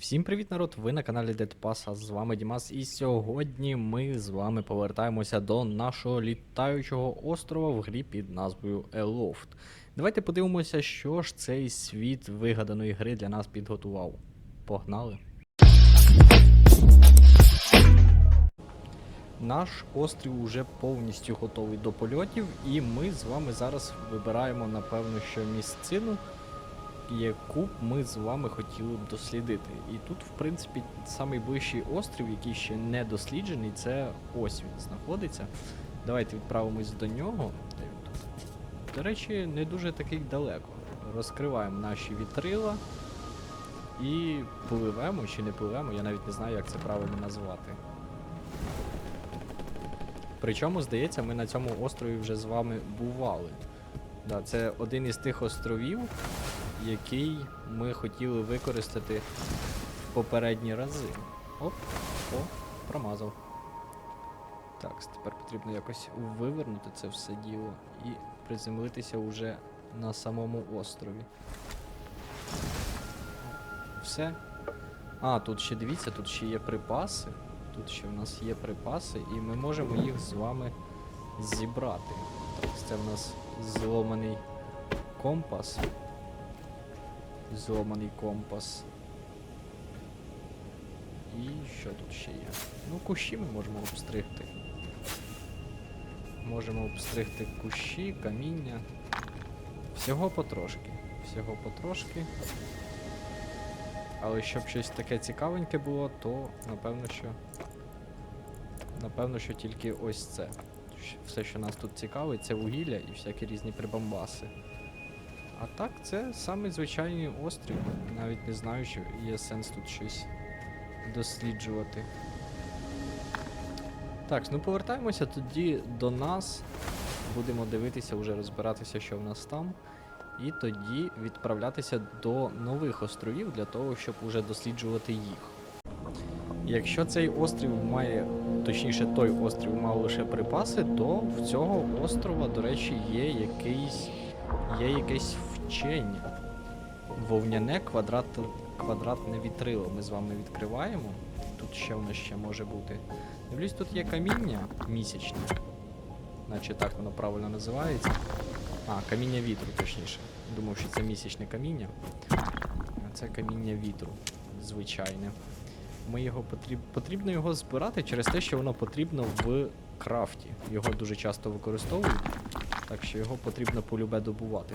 Всім привіт, народ! Ви на каналі Dead Pass, а з вами Дімас, і сьогодні ми з вами повертаємося до нашого літаючого острова в грі під назвою Елофт. Давайте подивимося, що ж цей світ вигаданої гри для нас підготував. Погнали! Наш острів уже повністю готовий до польотів, і ми з вами зараз вибираємо, напевно, що місцину, яку б ми з вами хотіли б дослідити. І тут, в принципі, найближчий острів, який ще не досліджений, це ось він знаходиться. Давайте відправимось до нього. До речі, не дуже такий далеко. Розкриваємо наші вітрила і пливемо чи не пливемо, я навіть не знаю, як це правильно назвати. Причому, здається, ми на цьому острові вже з вами бували. Да, це один із тих островів, який ми хотіли використати в попередні рази. Оп, о, промазав. Так, тепер потрібно якось вивернути це все діло і приземлитися уже на самому острові. Все. А, тут ще дивіться, тут ще є припаси. Тут ще в нас є припаси, і ми можемо їх з вами зібрати. Так, це в нас зломаний компас. Зломаний компас. І що тут ще є? Ну, кущі ми можемо обстригти. Можемо обстригти кущі, каміння. Всього потрошки. Всього потрошки. Але щоб щось таке цікавеньке було, то напевно, що. Напевно, що тільки ось це. Все, що нас тут цікавить, це вугілля і всякі різні прибамбаси. А так, це самий звичайний острів. Навіть не знаю, що є сенс тут щось досліджувати. Так, ну повертаємося тоді до нас. Будемо дивитися, вже розбиратися, що в нас там. І тоді відправлятися до нових островів для того, щоб уже досліджувати їх. Якщо цей острів має, точніше, той острів мав лише припаси, то в цього острова, до речі, є якийсь, є якесь вчення. Вовняне квадрат, квадратне вітрило. Ми з вами відкриваємо. Тут ще в нас ще може бути. Дивлюсь, тут є каміння місячне. Наче так воно правильно називається. А, каміння вітру, точніше. Думав, що це місячне каміння. А це каміння вітру. Звичайне. Ми його потріб... потрібно його збирати через те, що воно потрібно в крафті. Його дуже часто використовують, так що його потрібно полюбе добувати.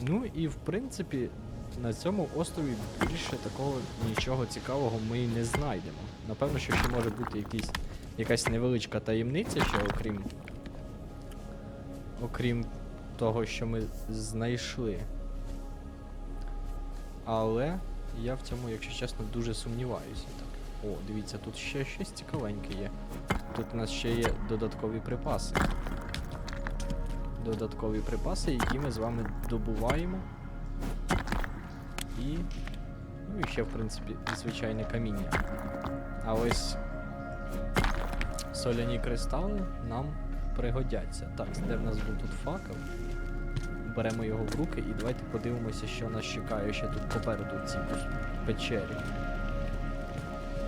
Ну і в принципі на цьому острові більше такого нічого цікавого ми не знайдемо. Напевно, що ще може бути якийсь, якась невеличка таємниця, ще окрім. Окрім того, що ми знайшли. Але я в цьому, якщо чесно, дуже сумніваюся. Так. О, дивіться, тут ще щось цікавеньке є. Тут у нас ще є додаткові припаси. Додаткові припаси, які ми з вами добуваємо. І. Ну і ще, в принципі, звичайне каміння. А ось соляні кристали нам пригодяться. Так, де в нас був тут факел? Беремо його в руки і давайте подивимося, що нас чекає ще тут попереду в цій печері.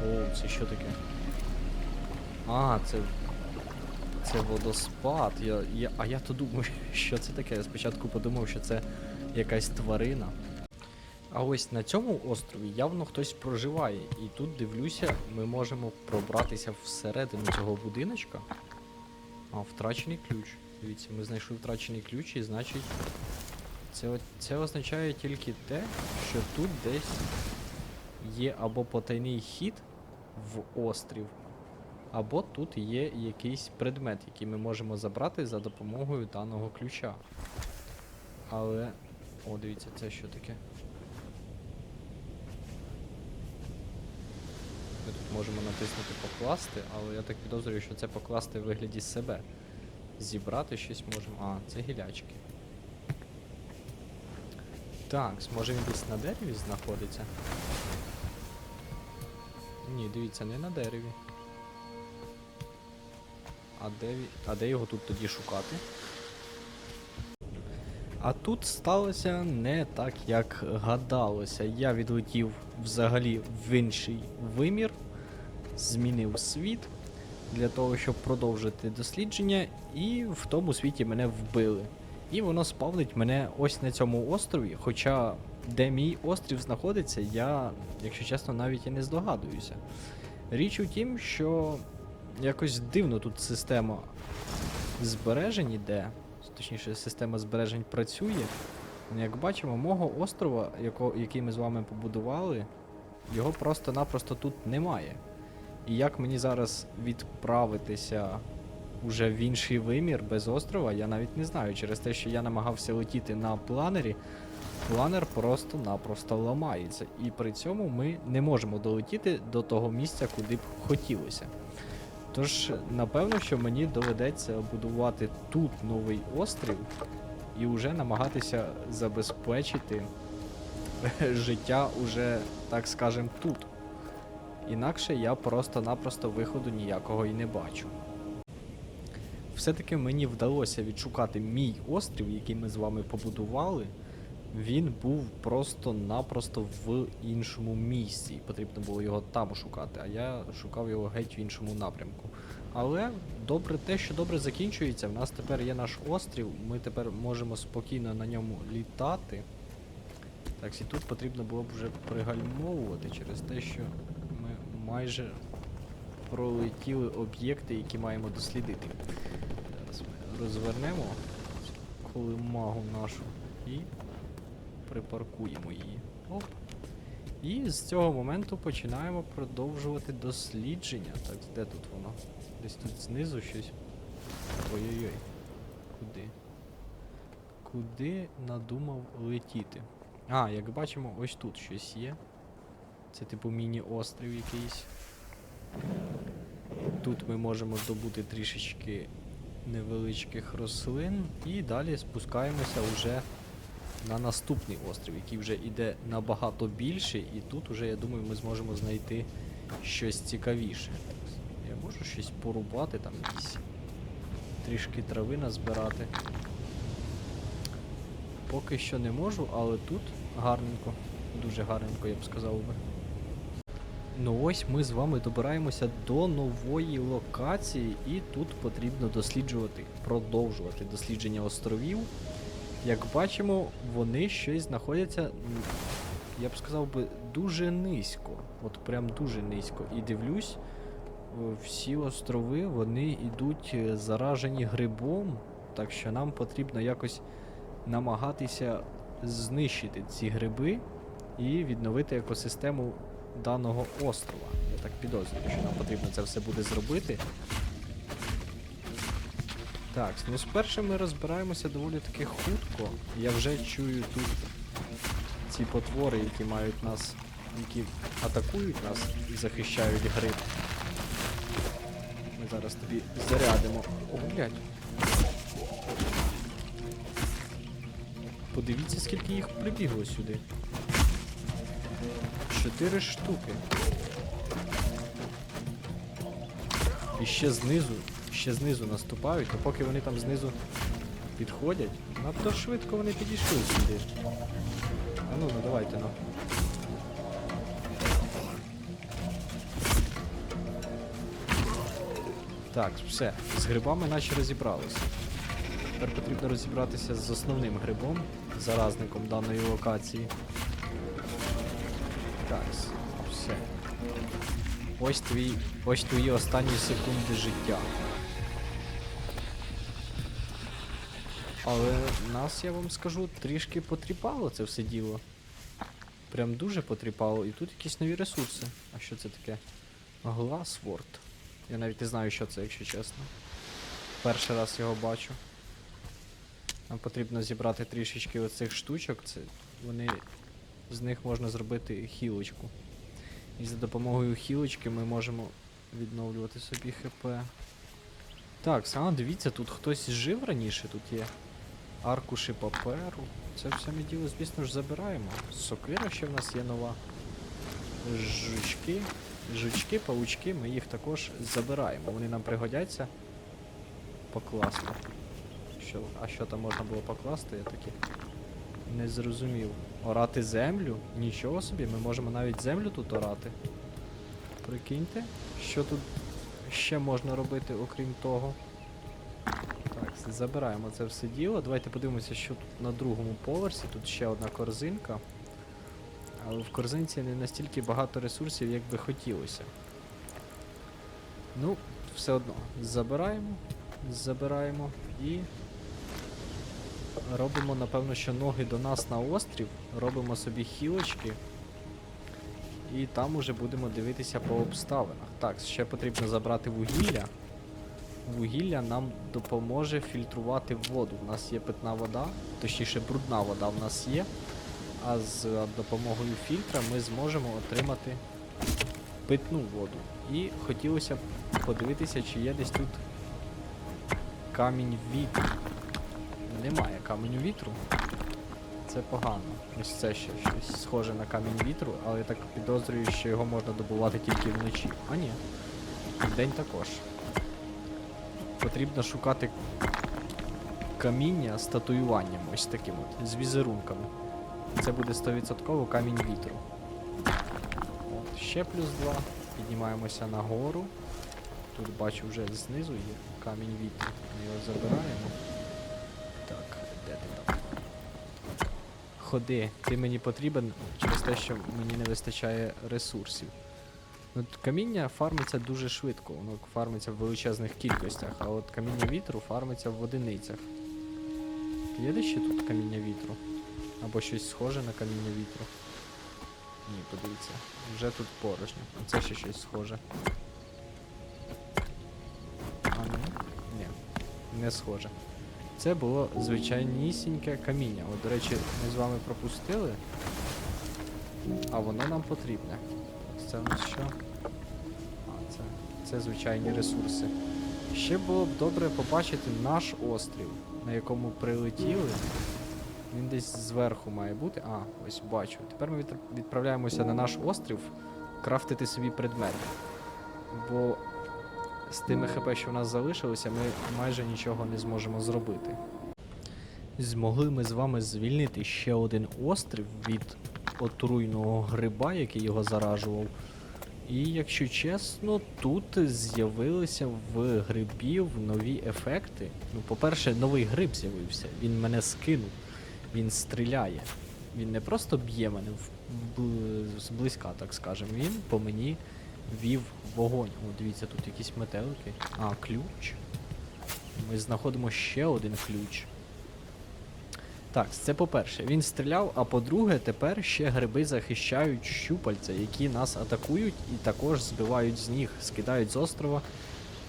О, це що таке? А, це. Це водоспад. Я, я, а я то думав, що це таке. Я спочатку подумав, що це якась тварина. А ось на цьому острові явно хтось проживає. І тут дивлюся, ми можемо пробратися всередину цього будиночка. А, втрачений ключ. Дивіться, ми знайшли втрачений ключ, і значить. Це, це означає тільки те, що тут десь є або потайний хід в острів, або тут є якийсь предмет, який ми можемо забрати за допомогою даного ключа. Але. О, дивіться, це що таке? Ми тут можемо натиснути покласти, але я так підозрюю, що це покласти в вигляді себе. Зібрати щось можемо. А, це гілячки. Так, може він десь на дереві знаходиться? Ні, дивіться, не на дереві. А де, а де його тут тоді шукати? А тут сталося не так, як гадалося. Я відлетів взагалі в інший вимір, змінив світ для того, щоб продовжити дослідження, і в тому світі мене вбили. І воно спавнить мене ось на цьому острові. Хоча де мій острів знаходиться, я, якщо чесно, навіть і не здогадуюся. Річ у тім, що якось дивно тут система збережень іде, точніше, система збережень працює. Ну, Як бачимо, мого острова, який ми з вами побудували, його просто-напросто тут немає. І як мені зараз відправитися уже в інший вимір без острова, я навіть не знаю. Через те, що я намагався летіти на планері, планер просто-напросто ламається. І при цьому ми не можемо долетіти до того місця, куди б хотілося. Тож, напевно, що мені доведеться будувати тут новий острів і вже намагатися забезпечити життя уже, так скажем, тут. Інакше я просто-напросто виходу ніякого і не бачу. Все-таки мені вдалося відшукати мій острів, який ми з вами побудували. Він був просто-напросто в іншому місці. Потрібно було його там шукати, а я шукав його геть в іншому напрямку. Але добре те, що добре закінчується. В нас тепер є наш острів, ми тепер можемо спокійно на ньому літати. Так, і тут потрібно було б вже пригальмовувати через те, що ми майже пролетіли об'єкти, які маємо дослідити. Зараз ми розвернемо колимагу нашу і припаркуємо її. Оп. І з цього моменту починаємо продовжувати дослідження. Так, де тут воно? Десь тут знизу щось. Ой-ой-ой. Куди? Куди надумав летіти? А, як бачимо, ось тут щось є. Це типу міні-острів якийсь. Тут ми можемо добути трішечки невеличких рослин і далі спускаємося вже на наступний острів, який вже йде набагато більше, і тут уже, я думаю, ми зможемо знайти щось цікавіше. Я можу щось порубати, там якісь трішки трави назбирати. Поки що не можу, але тут гарненько, дуже гарненько, я б сказав би. Ну ось ми з вами добираємося до нової локації, і тут потрібно досліджувати, продовжувати дослідження островів. Як бачимо, вони щось знаходяться, я б сказав би, дуже низько. От прям дуже низько. І дивлюсь, е, всі острови вони йдуть е, заражені грибом, так що нам потрібно якось намагатися знищити ці гриби і відновити екосистему даного острова. Я так підозрюю, що нам потрібно це все буде зробити. Так, ну спершу ми розбираємося доволі таки хутко. Я вже чую тут ці потвори, які мають нас, які атакують нас і захищають гриб. Ми зараз тобі зарядимо. О, блядь. Подивіться, скільки їх прибігло сюди. Чотири штуки. І ще знизу, ще знизу наступають, а поки вони там знизу підходять, надто швидко вони підійшли сюди. А ну, ну давайте ну. Так, все, з грибами наче розібралися. Тепер потрібно розібратися з основним грибом, заразником даної локації. Так, все. Ось твій. Ось твої останні секунди життя. Але нас, я вам скажу, трішки потріпало це все діло. Прям дуже потріпало. І тут якісь нові ресурси. А що це таке? Гласворд. Я навіть не знаю, що це, якщо чесно. Перший раз його бачу. Нам потрібно зібрати трішечки оцих штучок. Це вони. З них можна зробити хілочку. І за допомогою хілочки ми можемо відновлювати собі ХП. Так, а дивіться, тут хтось жив раніше, тут є аркуші паперу. Це все ми діло, звісно ж, забираємо. Сокира ще в нас є нова. Жучки. Жучки, паучки, ми їх також забираємо. Вони нам пригодяться. Покласно. Що, а що там можна було покласти, я таки не зрозумів. Орати землю? Нічого собі, ми можемо навіть землю тут орати. Прикиньте, що тут ще можна робити, окрім того. Забираємо це все діло. Давайте подивимося, що тут на другому поверсі. Тут ще одна корзинка. Але в корзинці не настільки багато ресурсів, як би хотілося. Ну, все одно. Забираємо, забираємо і робимо, напевно, що ноги до нас на острів, робимо собі хілочки. І там уже будемо дивитися по обставинах. Так, ще потрібно забрати вугілля. Вугілля нам допоможе фільтрувати воду. У нас є питна вода, точніше брудна вода в нас є. А з допомогою фільтра ми зможемо отримати питну воду. І хотілося б подивитися, чи є десь тут камінь вітру. Немає каменю вітру. Це погано. Ось це ще щось схоже на камінь вітру, але я так підозрюю, що його можна добувати тільки вночі. А ні. Вдень також. Потрібно шукати каміння з татуюванням, ось таким от, з візерунками. Це буде 100% камінь вітру. От, ще плюс 2. Піднімаємося нагору. Тут бачу вже знизу є камінь вітру. Ми його забираємо. Так, де ти там? Ходи, ти мені потрібен через те, що мені не вистачає ресурсів. Ну, каміння фармиться дуже швидко, воно фармиться в величезних кількостях, а от каміння вітру фармиться в одиницях. Є де ще тут каміння вітру? Або щось схоже на каміння вітру? Ні, подивіться. Вже тут порожньо. Це ще щось схоже. А ні? Ні. Не схоже. Це було звичайнісіньке каміння. От, до речі, ми з вами пропустили. А воно нам потрібне. Це у нас що? Це звичайні ресурси. Ще було б добре побачити наш острів, на якому прилетіли. Він десь зверху має бути. А, ось бачу. Тепер ми відправляємося на наш острів крафтити собі предмети. Бо з тими ХП, що в нас залишилося, ми майже нічого не зможемо зробити. Змогли ми з вами звільнити ще один острів від отруйного гриба, який його заражував. І якщо чесно, тут з'явилися в грибів нові ефекти. Ну, по-перше, новий гриб з'явився. Він мене скинув. Він стріляє. Він не просто б'є мене зблизька, так скажемо. Він по мені вів вогонь. О, дивіться, тут якісь метелики. А, ключ. Ми знаходимо ще один ключ. Так, це по-перше, він стріляв, а по-друге, тепер ще гриби захищають щупальця, які нас атакують і також збивають з ніг, скидають з острова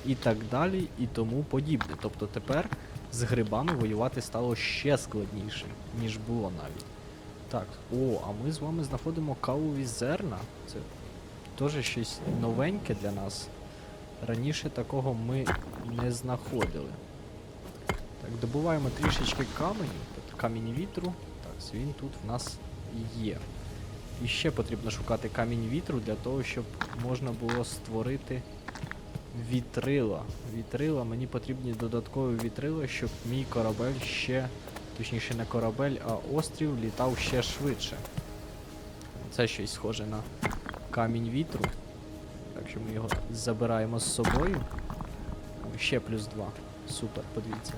і так далі, і тому подібне. Тобто тепер з грибами воювати стало ще складніше, ніж було навіть. Так, о, а ми з вами знаходимо кавові зерна. Це теж щось новеньке для нас. Раніше такого ми не знаходили. Так, добуваємо трішечки каменю, камінь вітру. Так, він тут в нас є. І ще потрібно шукати камінь вітру для того, щоб можна було створити вітрила. Вітрила, мені потрібні додаткові вітрила, щоб мій корабель ще, точніше не корабель, а острів літав ще швидше. Це щось схоже на камінь вітру. Так що ми його забираємо з собою. Ще плюс 2. Супер, подивіться.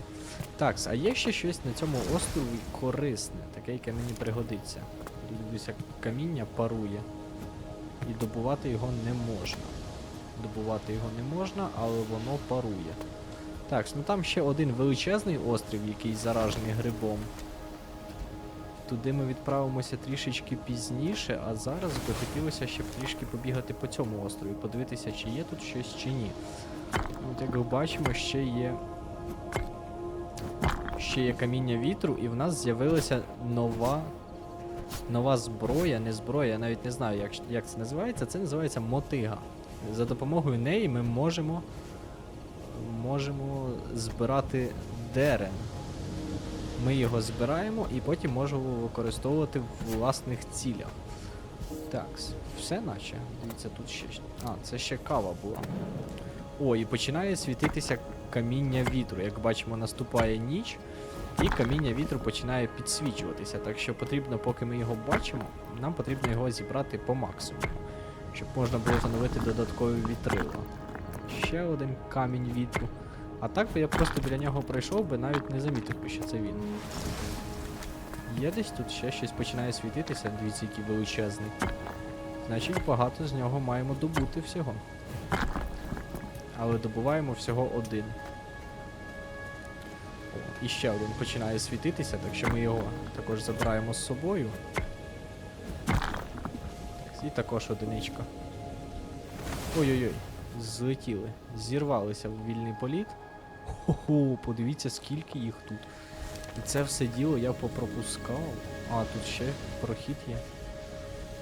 Так, а є ще щось на цьому острові корисне, таке, яке мені пригодиться. Тут дивлюся, каміння парує. І добувати його не можна. Добувати його не можна, але воно парує. Так, ну там ще один величезний острів, який заражений грибом. Туди ми відправимося трішечки пізніше, а зараз би хотілося ще трішки побігати по цьому острові, подивитися, чи є тут щось чи ні. От як бачимо, ще є. Ще є каміння вітру, і в нас з'явилася нова. Нова зброя, не зброя, я навіть не знаю, як, як це називається. Це називається мотига. За допомогою неї ми можемо. Можемо збирати дерен. Ми його збираємо і потім можемо використовувати в власних цілях. Так, все наче. Дивіться, тут ще. А, це ще кава була. О, і починає світитися каміння вітру. Як бачимо, наступає ніч, і каміння вітру починає підсвічуватися. Так що потрібно, поки ми його бачимо, нам потрібно його зібрати по максимуму, щоб можна було встановити додаткові вітрила. Ще один камінь вітру. А так би я просто біля нього пройшов би, навіть не замітив би, що це він. Є десь тут ще щось починає світитися, дивіться, який величезний. Значить, багато з нього маємо добути всього. Але добуваємо всього один. І ще один починає світитися, так що ми його також забираємо з собою. І також одиничка. Ой-ой-ой, злетіли, зірвалися в вільний політ. Хо-хо, подивіться, скільки їх тут. І це все діло я попропускав. А, тут ще прохід є.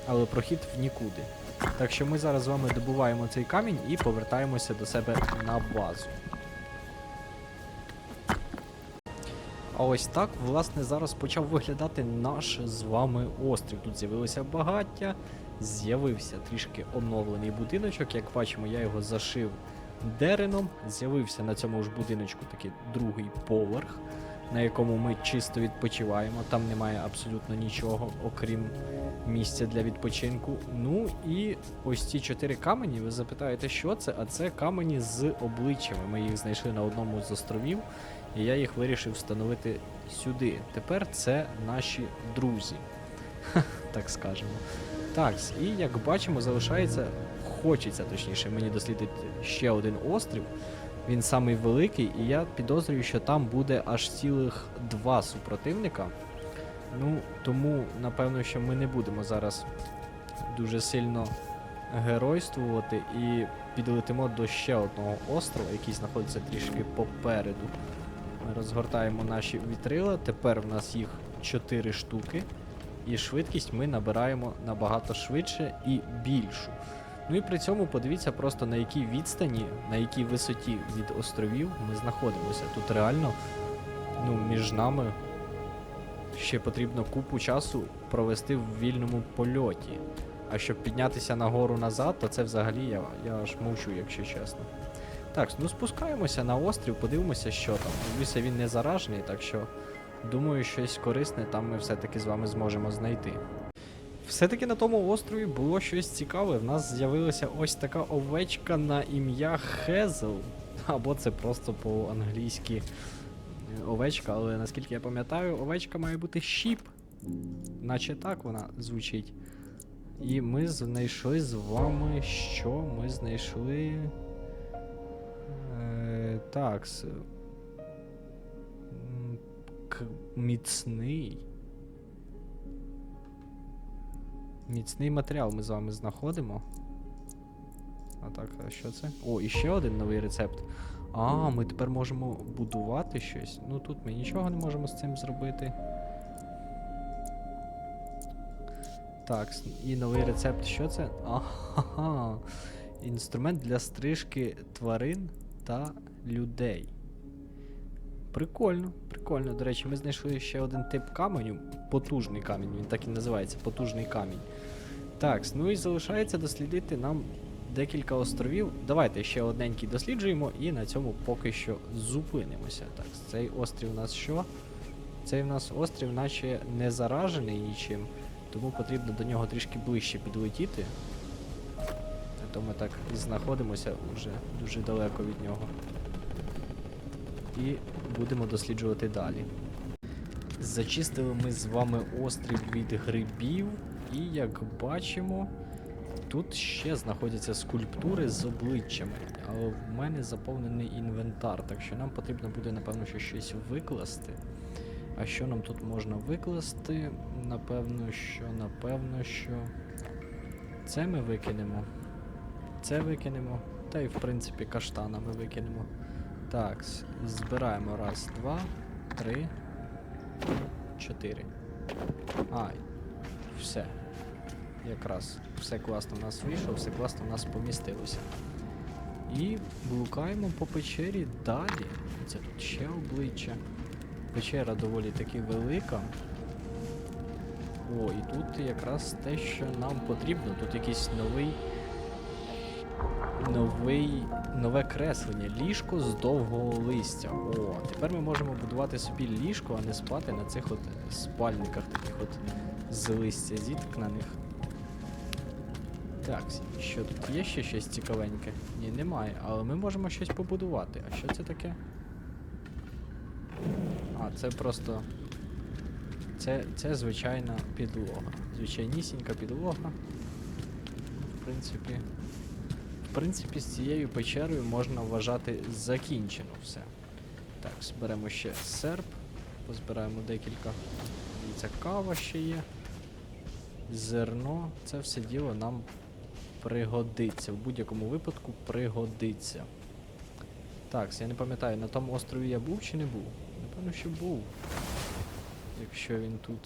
Але прохід в нікуди. Так що ми зараз з вами добуваємо цей камінь і повертаємося до себе на базу. А ось так, власне, зараз почав виглядати наш з вами острів. Тут з'явилося багаття, з'явився трішки оновлений будиночок. Як бачимо, я його зашив дереном. З'явився на цьому ж будиночку такий другий поверх, на якому ми чисто відпочиваємо. Там немає абсолютно нічого, окрім місця для відпочинку. Ну і ось ці чотири камені. Ви запитаєте, що це? А це камені з обличчями. Ми їх знайшли на одному з островів, і я їх вирішив встановити сюди. Тепер це наші друзі, так скажемо. Так, і як бачимо, залишається, хочеться точніше мені дослідити ще один острів. Він самий великий, і я підозрюю, що там буде аж цілих два супротивника. Ну, тому, напевно, що ми не будемо зараз дуже сильно геройствувати і підлетимо до ще одного острова, який знаходиться трішки попереду. Ми розгортаємо наші вітрила. Тепер в нас їх 4 штуки. І швидкість ми набираємо набагато швидше і більшу. Ну і при цьому подивіться просто на якій відстані, на якій висоті від островів ми знаходимося. Тут реально ну, між нами ще потрібно купу часу провести в вільному польоті. А щоб піднятися нагору назад, то це взагалі я, я аж мовчу, якщо чесно. Так, ну спускаємося на острів, подивимося, що там. Дивлюся, він не заражений, так що думаю, щось корисне там ми все-таки з вами зможемо знайти. Все-таки на тому острові було щось цікаве. В нас з'явилася ось така овечка на ім'я Хезл. Або це просто по-англійськи е, овечка, але наскільки я пам'ятаю, овечка має бути щіп. Наче так вона звучить. І ми знайшли з вами. Що? Ми знайшли. Е, так. к- Міцний. Міцний матеріал ми з вами знаходимо. А так, а що це? О, і ще один новий рецепт. А, ми тепер можемо будувати щось. Ну тут ми нічого не можемо з цим зробити. Так, і новий рецепт, що це? Ага. Інструмент для стрижки тварин та людей. Прикольно, прикольно. До речі, ми знайшли ще один тип каменю. Потужний камінь, він так і називається потужний камінь. Так, ну і залишається дослідити нам декілька островів. Давайте ще одненький досліджуємо і на цьому поки що зупинимося. Так, цей острів у нас що? Цей у нас острів, наче не заражений нічим, тому потрібно до нього трішки ближче підлетіти. А то ми так знаходимося вже дуже далеко від нього. І будемо досліджувати далі. Зачистили ми з вами острів від грибів, і як бачимо, тут ще знаходяться скульптури з обличчями, але в мене заповнений інвентар, так що нам потрібно буде, напевно, що щось викласти. А що нам тут можна викласти? Напевно, що, напевно, що. Це ми викинемо. Це викинемо. Та й в принципі каштана ми викинемо. Так, збираємо раз, два, три, чотири. А, все. Якраз все класно в нас вийшло, все класно в нас помістилося. І блукаємо по печері далі. Це тут ще обличчя. Печера доволі таки велика. О, і тут якраз те, що нам потрібно. Тут якийсь новий новий, нове креслення. Ліжко з довгого листя. О, тепер ми можемо будувати собі ліжко, а не спати на цих от спальниках, таких от з листя зіткнених. Так, що тут є ще щось цікавеньке? Ні, немає, але ми можемо щось побудувати. А що це таке? А, це просто. Це, це звичайна підлога. Звичайнісінька підлога. В принципі. Принципі, з цією печерою можна вважати закінчено все. Так, зберемо ще серп. Позбираємо декілька. Дивіться, кава ще є. Зерно. Це все діло нам пригодиться. В будь-якому випадку пригодиться. Так, я не пам'ятаю, на тому острові я був чи не був? Напевно, що був. Якщо він тут.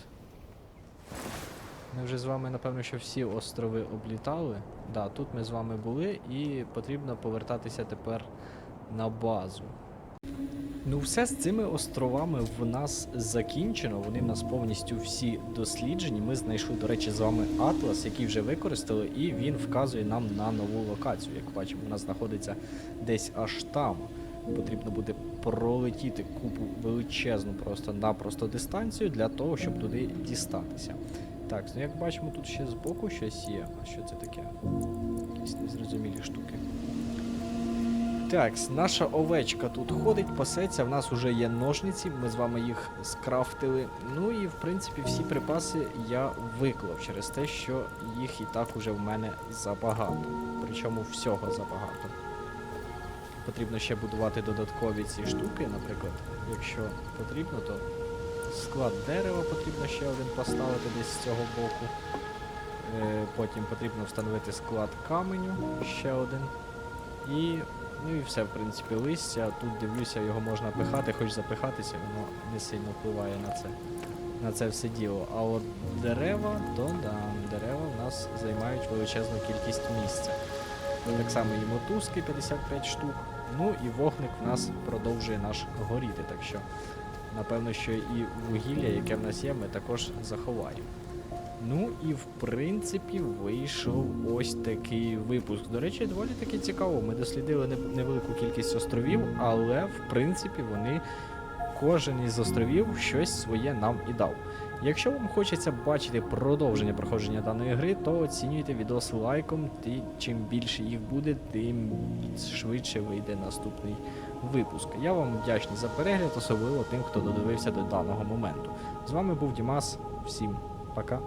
Ми вже з вами, напевно, що всі острови облітали. Да, тут ми з вами були і потрібно повертатися тепер на базу. Ну, все з цими островами в нас закінчено. Вони в нас повністю всі досліджені. Ми знайшли, до речі, з вами атлас, який вже використали, і він вказує нам на нову локацію. Як бачимо, вона знаходиться десь аж там. Потрібно буде пролетіти купу величезну просто-напросто дистанцію для того, щоб туди дістатися. Так, ну як бачимо, тут ще збоку щось є. А що це таке? Якісь незрозумілі штуки. Так, наша овечка тут ходить, пасеться. В нас вже є ножниці, ми з вами їх скрафтили. Ну і в принципі всі припаси я виклав через те, що їх і так уже в мене забагато. Причому всього забагато. Потрібно ще будувати додаткові ці штуки, наприклад, якщо потрібно, то склад дерева потрібно ще один поставити десь з цього боку. Е, потім потрібно встановити склад каменю ще один. І Ну і все, в принципі, листя. Тут дивлюся, його можна пихати, хоч запихатися, воно не сильно впливає на це, на це все діло. А от дерева, то да, дерева в нас займають величезну кількість місця. Так само і мотузки 55 штук. Ну і вогник в нас продовжує наш горіти. Так що, напевно, що і вугілля, яке в нас є, ми також заховаємо. Ну і в принципі вийшов ось такий випуск. До речі, доволі таки цікаво. Ми дослідили невелику кількість островів, але в принципі вони кожен із островів щось своє нам і дав. Якщо вам хочеться бачити продовження проходження даної гри, то оцінюйте відос лайком. І чим більше їх буде, тим швидше вийде наступний випуск. Я вам вдячний за перегляд, особливо тим, хто додивився до даного моменту. З вами був Дімас. Всім пока.